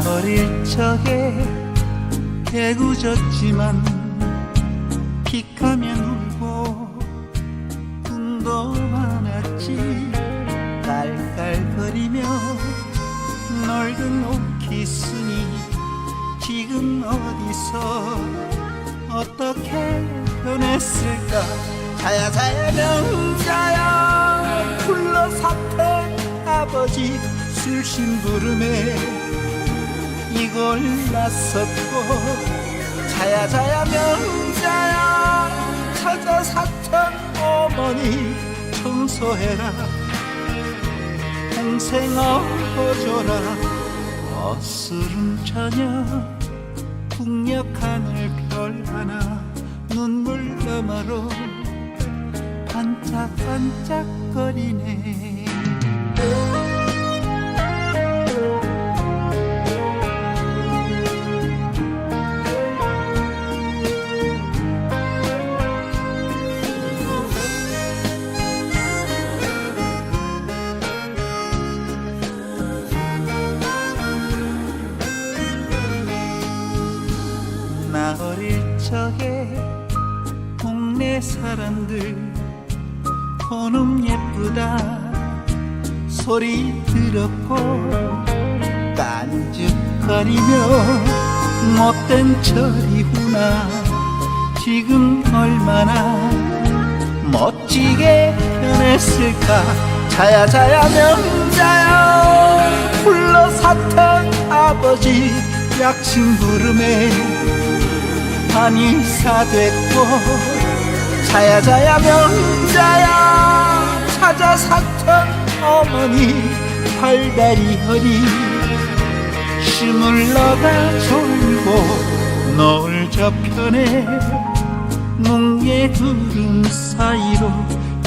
나 어릴 적에 개구졌지만 픽하면 울고 꿈도 많았지. 깔깔거리며 옷 있으니 지금 어디서 어떻게 변했을까. 자야 자야 명자야. 불러 사태 아버지 술심 부름에 이걸 났었고 자야 자야 명자야 찾아 사천 어머니 청소해라. 평생 어줘라. 어스름 저녁 북녘 하늘 별 하나 눈물 너머로 반짝반짝거리네 적에 동네 사람들 그놈 예쁘다 소리 들었고 깐죽거리며 못된 철이구나. 지금 얼마나 멋지게 변했을까. 자야 자야 명자야 불러 사탄 아버지 약침 부름에 한의사 됐고 자야 자야 명자야 찾아 사천 어머니 팔다리 허리 스물러가 졸고 노을 저편에 뭉게 구름 사이로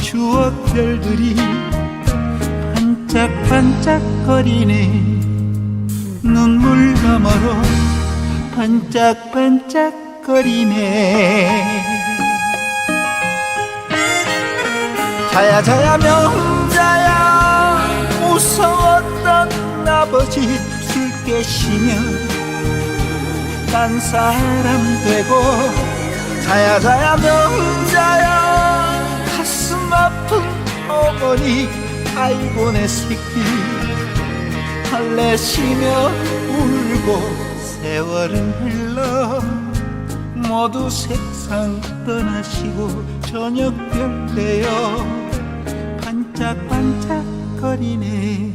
추억별들이 반짝반짝거리네. 눈물 너머로 반짝반짝 거리네 자야 자야 명자야 무서웠던 아버지 술 깨시면 딴 사람 되고 자야 자야 명자야 가슴 아픈 어머니 아이고 내 새끼. 설레시며 울고 세월은 흘러 모두 색상 떠나시고 저녁별 되어 반짝반짝거리네.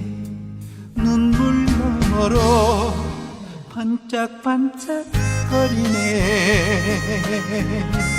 눈물 너머로 반짝반짝거리네